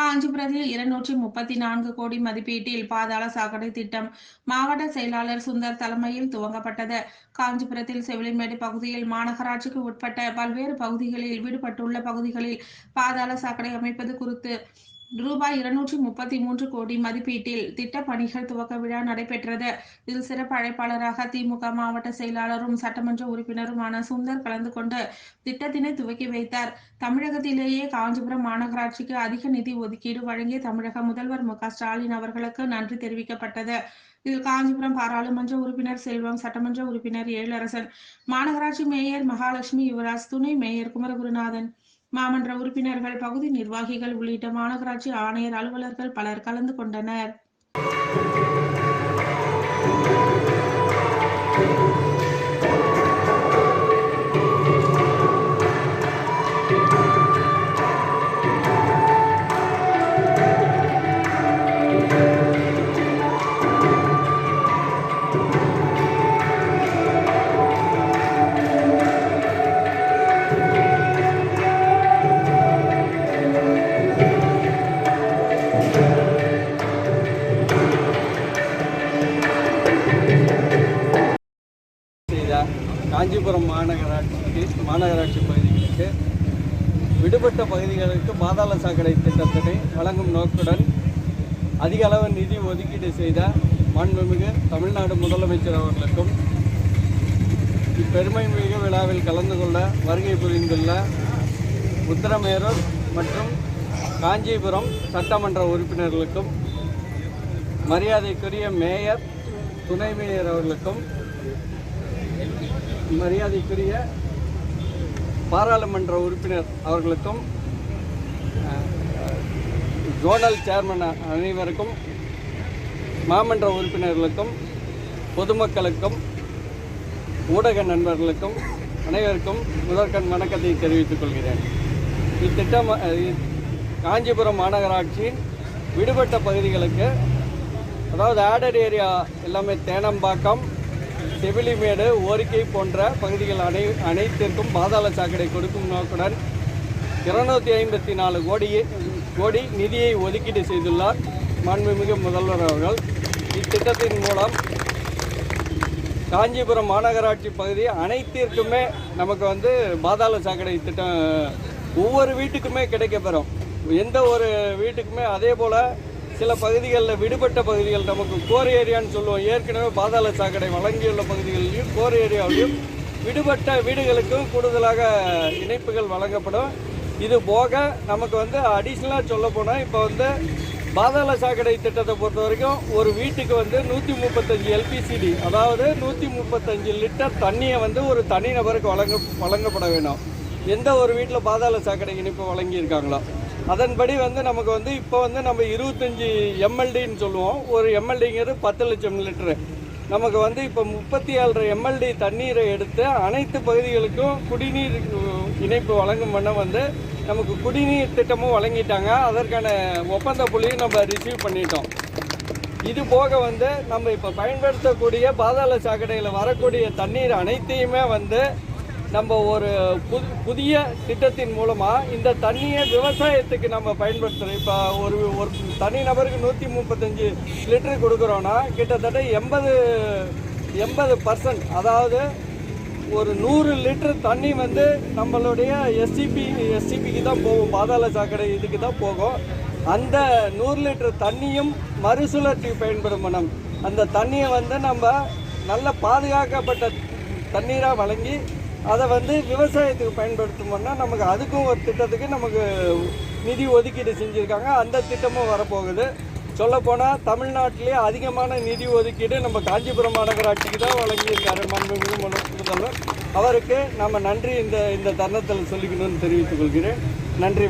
காஞ்சிபுரத்தில் இருநூற்றி முப்பத்தி நான்கு கோடி மதிப்பீட்டில் பாதாள சாக்கடை திட்டம் மாவட்ட செயலாளர் சுந்தர் தலைமையில் துவங்கப்பட்டது. காஞ்சிபுரத்தில் செவிலிமேடு பகுதியில் மாநகராட்சிக்கு உட்பட்ட பல்வேறு பகுதிகளில் விடுபட்டுள்ள பகுதிகளில் பாதாள சாக்கடை அமைப்பது குறித்து ரூபாய் இருநூற்றி முப்பத்தி மூன்று கோடி மதிப்பீட்டில் திட்ட பணிகள் துவக்க விழா நடைபெற்றது. இதில் சிறப்பு அழைப்பாளராக திமுக மாவட்ட செயலாளரும் சட்டமன்ற உறுப்பினருமான சுந்தர் கலந்து கொண்டு திட்டத்தினை துவக்கி வைத்தார். தமிழகத்திலேயே காஞ்சிபுரம் மாநகராட்சிக்கு அதிக நிதி ஒதுக்கீடு வழங்கிய தமிழக முதல்வர் மு ஸ்டாலின் அவர்களுக்கு நன்றி தெரிவிக்கப்பட்டது. இதில் காஞ்சிபுரம் பாராளுமன்ற உறுப்பினர் செல்வம் சட்டமன்ற உறுப்பினர் ஏழரசன் மாநகராட்சி மேயர் மகாலட்சுமி யுவராஜ் துணை மேயர் குமரகுருநாதன் மாமன்ற உறுப்பினர்கள் பகுதி நிர்வாகிகள் உள்ளிட்ட மாநகராட்சி ஆணையர் அலுவலர்கள் பலர் கலந்து கொண்டனர். காஞ்சிபுரம் மாநகராட்சிக்கு மாநகராட்சி பகுதிகளுக்கு விடுபட்ட பகுதிகளுக்கு பாதாள சாக்கடை திட்டத்தினை வழங்கும் நோக்குடன் அதிக அளவு நிதி ஒதுக்கீடு செய்த மாண்புமிகு தமிழ்நாடு முதலமைச்சர் அவர்களுக்கும் இப்பெருமை மிகு விழாவில் கலந்து கொள்ள வருகை புரிந்துள்ள உத்தரமேரூர் மற்றும் காஞ்சிபுரம் சட்டமன்ற உறுப்பினர்களுக்கும் மரியாதைக்குரிய மேயர் துணை மேயர் அவர்களுக்கும் மரியாதைக்குரிய பாராளுமன்ற உறுப்பினர் அவர்களுக்கும் ஜோனல் சேர்மன் அனைவருக்கும் மாமன்ற உறுப்பினர்களுக்கும் பொதுமக்களுக்கும் ஊடக நண்பர்களுக்கும் அனைவருக்கும் முதற்கண் வணக்கத்தை தெரிவித்துக் கொள்கிறேன். இத்திட்டம் காஞ்சிபுரம் மாநகராட்சியின் விடுபட்ட பகுதிகளுக்கு அதாவது ஆடட் ஏரியா எல்லாமே தேனம்பாக்கம் செவிலிமேடு ஓரிக்கை போன்ற பகுதிகள் அனை அனைத்திற்கும் பாதாள சாக்கடை கொடுக்கும் நோக்குடன் இருநூத்தி ஐம்பத்தி நாலு கோடியை கோடி நிதியை ஒதுக்கீடு செய்துள்ளார் மாண்புமிகு முதல்வர் அவர்கள். இத்திட்டத்தின் மூலம் காஞ்சிபுரம் மாநகராட்சி பகுதி அனைத்திற்குமே நமக்கு வந்து பாதாள சாக்கடை திட்டம் ஒவ்வொரு வீட்டுக்குமே கிடைக்கப்பெறும். எந்த ஒரு வீட்டுக்குமே அதே போல் சில பகுதிகளில் விடுபட்ட பகுதிகள் நமக்கு கோர் ஏரியான்னு சொல்லுவோம். ஏற்கனவே பாதாள சாக்கடை வழங்கியுள்ள பகுதிகளிலும் கோர் ஏரியாவிலையும் விடுபட்ட வீடுகளுக்கும் கூடுதலாக இணைப்புகள் வழங்கப்படும். இது போக நமக்கு வந்து அடிஷ்னலாக சொல்ல போனால் இப்போ வந்து பாதாள சாக்கடை திட்டத்தை பொறுத்த வரைக்கும் ஒரு வீட்டுக்கு வந்து நூற்றி முப்பத்தஞ்சு எல்பிசிடி அதாவது நூற்றி முப்பத்தஞ்சு லிட்டர் தண்ணியை வந்து ஒரு தனிநபருக்கு வழங்க வழங்கப்பட வேணும். எந்த ஒரு வீட்டில் பாதாள சாக்கடை இணைப்பு வழங்கியிருக்காங்களோ. அதன்படி வந்து நமக்கு வந்து இப்போ வந்து நம்ம இருபத்தஞ்சி எம்எல்டின்னு சொல்லுவோம். ஒரு எம்எல்டிங்கிறது பத்து லட்சம் லிட்டரு. நமக்கு வந்து இப்போ முப்பத்தி ஏழரை எம்எல்டி தண்ணீரை எடுத்து அனைத்து பகுதிகளுக்கும் குடிநீர் இணைப்பு வழங்கும் பண்ண வந்து நமக்கு குடிநீர் திட்டமும் வழங்கிட்டாங்க. அதற்கான ஒப்பந்த புள்ளியும் நம்ம ரிசீவ் பண்ணிட்டோம். இது போக வந்து நம்ம இப்போ பயன்படுத்தக்கூடிய பாதாள சாக்கடையில் வரக்கூடிய தண்ணீர் அனைத்தையுமே வந்து நம்ம ஒரு புது புதிய திட்டத்தின் மூலமாக இந்த தண்ணியை விவசாயத்துக்கு நம்ம பயன்படுத்துகிறோம் இப்போ ஒரு ஒரு தனி நபருக்கு நூற்றி முப்பத்தஞ்சு லிட்டர் கொடுக்குறோன்னா கிட்டத்தட்ட எண்பது எண்பது பர்சன்ட் அதாவது ஒரு நூறு லிட்டர் தண்ணி வந்து நம்மளுடைய எஸ்சிபி எஸ்சிபிக்கு தான் போகும். பாதாள சாக்கடை இதுக்கு தான் போகும். அந்த நூறு லிட்டர் தண்ணியும் மறுசுழற்சி பயன்படும் மனம். அந்த தண்ணியை வந்து நம்ம நல்ல பாதுகாக்கப்பட்ட தண்ணீராக வழங்கி அதை வந்து விவசாயத்துக்கு பயன்படுத்தணும்னா நமக்கு அதுக்கும் ஒரு திட்டத்துக்கு நமக்கு நிதி ஒதுக்கீடு செஞ்சுருக்காங்க. அந்த திட்டமும் வரப்போகுது. சொல்லப்போனால் தமிழ்நாட்டிலே அதிகமான நிதி ஒதுக்கீடு நம்ம காஞ்சிபுரம் மாநகராட்சிக்கு தான் வழங்கியிருக்காரு மாண்புமிகு முதல்வர் அவருக்கு நம்ம நன்றி இந்த இந்த தருணத்தில் சொல்லிக்கணும்னு தெரிவித்துக் கொள்கிறேன். நன்றி.